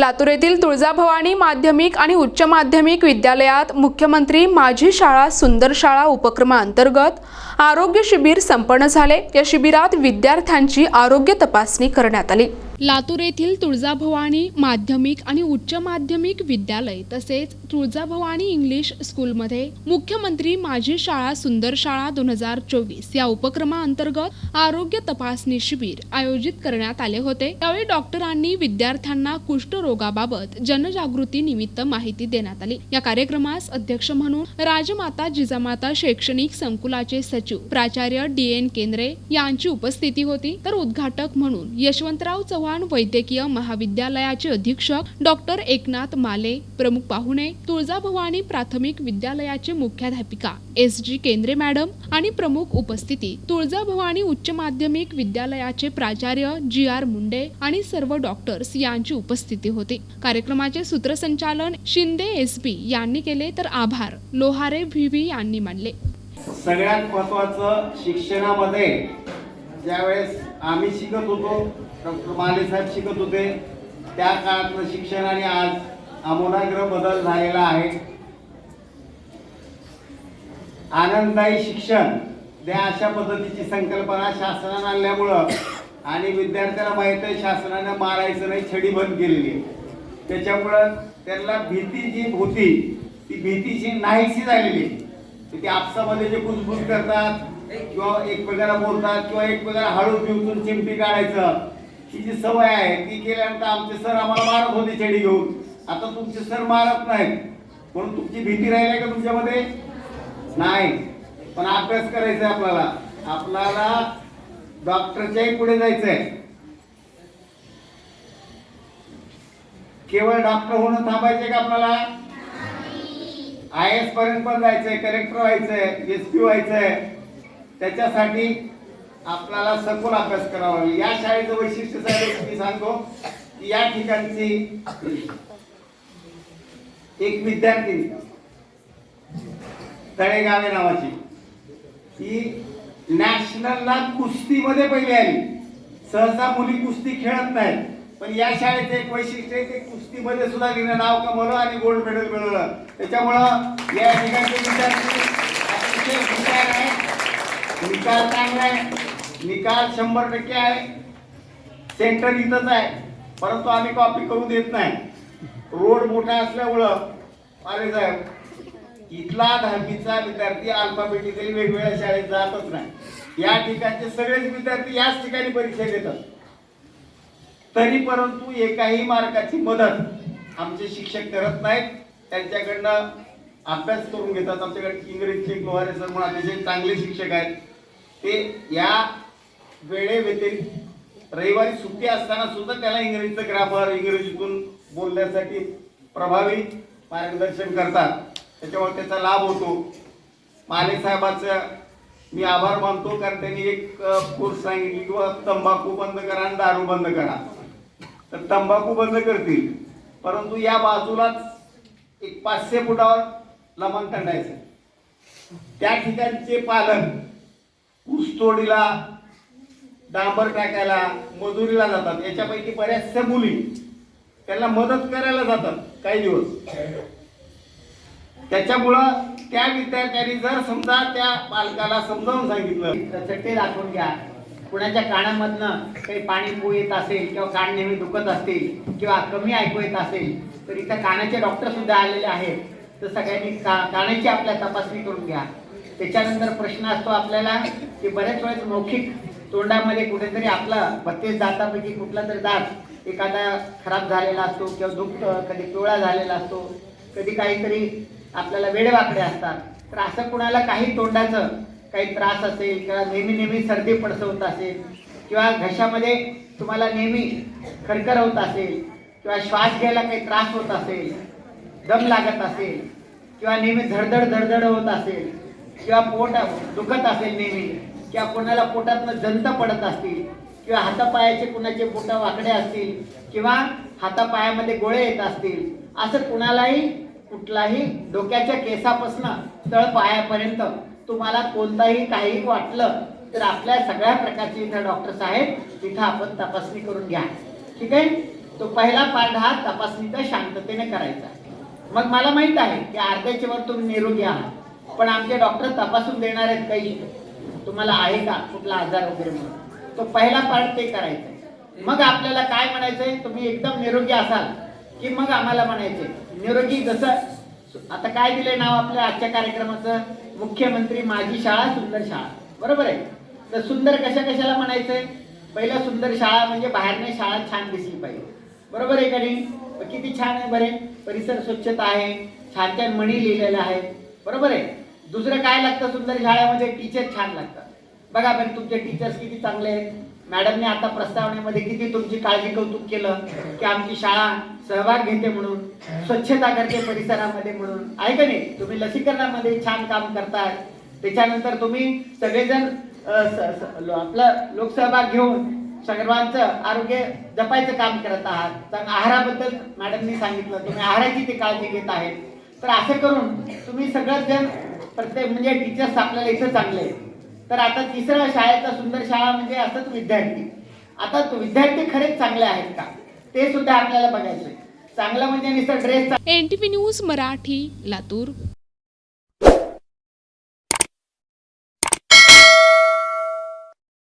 लातूर येथील तुळजाभवानी माध्यमिक आणि उच्च माध्यमिक विद्यालयात मुख्यमंत्री माझी शाळा सुंदर शाळा उपक्रमाअंतर्गत आरोग्य शिबिर संपन्न झाले. या शिबिरात विद्यार्थ्यांची आरोग्य तपासणी करण्यात आली. लातूर येथील तुळजाभवानी माध्यमिक आणि उच्च माध्यमिक विद्यालय तसेच तुळजाभवानी इंग्लिश स्कूलमध्ये मुख्यमंत्री माझी शाळा सुंदर शाळा दोन हजार चोवीस या उपक्रमाअंतर्गत आरोग्य तपासणी शिबिर आयोजित करण्यात आले होते. त्यावेळी डॉक्टरांनी विद्यार्थ्यांना कुष्ठरोगाबाबत जनजागृती निमित्त माहिती देण्यात आली. या कार्यक्रमास अध्यक्ष म्हणून राजमाता जिजामाता शैक्षणिक संकुलाचे सचिव प्राचार्य डी एन केंद्रे यांची उपस्थिती होती. तर उद्घाटक म्हणून यशवंतराव चव्हाण वैद्यकीय महाविद्यालयाचे अधीक्षक डॉक्टर एकनाथ माले प्रमुख पाहुणे तुळजाभवानी प्राथमिक विद्यालयाचे मुख्याध्यापिका एस जी केंद्रे मॅडम आणि प्रमुख उपस्थिती तुळजाभवानी उच्च माध्यमिक विद्यालयाचे प्राचार्य जी आर मुंडे आणि सर्व डॉक्टर्स यांची उपस्थिती होती. कार्यक्रमाचे सूत्रसंचालन शिंदे एस बी यांनी केले तर आभार. लोहारे व्ही व्ही यांनी मानले. सगळ्यात महत्वाचं शिक्षणामध्ये ज्यावेळेस आम्ही शिकत होतो डॉक्टर माले साहेब शिकत होते. त्या काळातलं शिक्षण आणि आज आमूलाग्र बदल झालेला आहे. आनंददायी शिक्षण द्या अशा पद्धतीची संकल्पना शासनानं आणल्यामुळं आणि विद्यार्थ्याला माहीत आहे शासनानं मारायचं नाही छडी बंद केलेली त्याच्यामुळं त्यांना भीती जी होती ती भीतीची नाहीशी झालेली आहे. ते आपसामध्ये जे कुजबुज करतात किंवा एकमेकाला बोलतात किंवा एकमेकाला हळू पिवतून चिमटी काढायचं ही जी सवय आहे. ती केल्यानंतर आमचे सर आम्हाला मारत होते छडी घेऊन. आता तुमचे सर मारत नाहीत. म्हणून तुमची भीती राहिली आहे का तुमच्यामध्ये? नाही. पण अभ्यास करायचा आहे आपल्याला. आपल्याला डॉक्टरच्याही पुढे जायचंय. केवळ डॉक्टर होणं थांबायचंय का आपल्याला? आय एस पर्यंत पण जायचंय. कलेक्टर व्हायचंय. एस पी व्हायचंय. त्याच्यासाठी आपल्याला सखोल अभ्यास करावा. लागेल या शाळेचं वैशिष्ट्य साहेब मी सांगतो की या ठिकाणची एक विद्यार्थी तळेगावे नावाची ती नॅशनलला कुस्तीमध्ये पहिली आली. सहसा मुली कुस्ती खेळत नाहीत पण या शाळेचं एक वैशिष्ट्य आहे ते कुस्तीमध्ये सुद्धा तिने नाव कमवलं आणि गोल्ड मेडल मिळवलं. त्याच्यामुळं या ठिकाणचे विद्यार्थी अतिशय हुशार आहे निकाल चांगला आहे. निकाल शंभर टक्के आहे. सेंटर इथंच आहे. परंतु आम्ही कॉपी करू देत नाही. रोड मोठा असल्यामुळं अरे साहेब इथला दहावीचा विद्यार्थी अल्फाबेटिकली वेगवेगळ्या शाळेत जातच नाही. या ठिकाणचे सगळेच विद्यार्थी याच ठिकाणी परीक्षा देतात. तरी परंतु एकाही मार्काची मदत आमचे शिक्षक करत नाहीत. त्यांच्याकडनं अभ्यास करून घेतात. आमच्याकडे इंग्रजीचे एक सर म्हणून अतिशय चांगले शिक्षक आहेत. ते या वेळेव्यतिरिक्त रविवारी सुट्टी असताना सुद्धा त्याला इंग्रजीचं ग्रामर इंग्रजीतून बोलण्यासाठी प्रभावी मार्गदर्शन करतात. त्याच्यामुळे त्याचा लाभ होतो. माने साहेबाचं मी आभार मानतो कारण त्यांनी एक कोर्स सांगितली किंवा तंबाखू बंद करा आणि दारू बंद करा. तर तंबाखू बंद करतील. परंतु या बाजूलाच एक पाचशे फुटावर लमन तंडायचं त्या ठिकाणचे पालन ऊसतोडीला डांबर टाकायला मजुरीला जातात. याच्यापैकी बऱ्याचशा मुली त्यांना मदत करायला जातात काही दिवस. त्याच्यामुळं त्या विद्यार्थ्यांनी जर समजा त्या पालकाला समजावून सांगितलं चट्टे दाखवून घ्या. कुणाच्या कानामधनं काही पाणी पू येत असेल किंवा कान नेहमी दुखत असतील किंवा कमी ऐकू येत असेल तर इथं कानाचे डॉक्टर सुद्धा आलेले आहेत. तर सगळ्यांनी का कानाची आपल्या तपासणी करून घ्या. त्याच्यानंतर प्रश्न असतो आपल्याला की बऱ्याच वेळेस मौखिक तोंडामध्ये कुठेतरी आपला बत्तीस दातापैकी कुठला तरी दात एखादा खराब झालेला असतो किंवा दुखतं कधी पिवळा झालेला असतो कधी काहीतरी आपल्याला वेडेवाकडे असतात. तर असं कुणाला काही तोंडाचं काही त्रास असेल किंवा नेहमी नेहमी सर्दी पडसवत असेल किंवा घशामध्ये तुम्हाला नेहमी खरखर होत असेल किंवा श्वास घ्यायला काही त्रास होत असेल दम लागत असेल किंवा नेहमी धडधड धडधड होत असेल किंवा पोट दुखत असेल नेहमी किंवा कोणाला पोटात जंत पडत असतील किंवा हातापायाचे कुणाचे बोटं वाकडे असतील किंवा हातापायामध्ये गोळे येत असतील असं कुणालाही कुठलाही डोक्याच्या केसापासून तळ पायापर्यंत तुम्हाला कोणताही काही वाटलं तर आपल्या सगळ्या प्रकारचे इथं डॉक्टर्स आहेत तिथं आपण तपासणी करून घ्या ठीक आहे तो पहिला पार्ट हा तपासणीचा शांततेने करायचा आहे. मग मला माहीत आहे की अर्ध्याच्या वर तुम्ही निरोगी आहात. पण आमचे डॉक्टर तपासून देणार आहेत काही. तुम्हाला आहे का? कुठला आजार वगैरे म्हणून. तो पहिला पार्ट ते करायचा आहे. मग आपल्याला काय म्हणायचंय? तुम्ही एकदम निरोगी असाल की मग आम्हाला म्हणायचे निरोगी जसं आता काय दिले नाव आपल्या आजच्या कार्यक्रमाचं? मुख्यमंत्री माझी शाळा सुंदर शाळा. बरोबर आहे? तर सुंदर कशा कशाला म्हणायचंय? पहिलं सुंदर शाळा म्हणजे बाहेरने शाळा छान दिसली पाहिजे. बरोबर आहे का नाही? किती छान आहे बरे? परिसर स्वच्छता आहे. छान छान म्हणी लिहिलेल्या आहेत बरोबर आहे? दुसरं काय लागतं सुंदर शाळेमध्ये? टीचर छान लागतात. बघा पण तुमचे टीचर्स किती चांगले आहेत. मॅडमने आता प्रस्तावनेमध्ये किती तुमची काळजी कौतुक केलं की आमची शाळा सहभाग घेते म्हणून स्वच्छता करते परिसरामध्ये म्हणून. आहे का नाही? तुम्ही लसीकरणामध्ये छान काम करताय. त्याच्यानंतर तुम्ही सगळेजण आपला आपलं लोकसहभाग घेऊन सर्वांचं आरोग्य जपायचं काम करत आहात. तर आहाराबद्दल मॅडमनी सांगितलं. तुम्ही आहाराची ते काळजी घेत आहेत. तर असं करून तुम्ही सगळंच जण प्रत्येक म्हणजे टीचर्स आपल्याला इथं चांगले. तर आता तिसरा शाळेचा सुंदर शाळा म्हणजे असंच विद्यार्थी. आता विद्यार्थी खरेच चांगले आहेत का? ते सुद्धा आपल्याला बघायचं चांगलं म्हणजे नुसतं dress N T news Marathi Latur.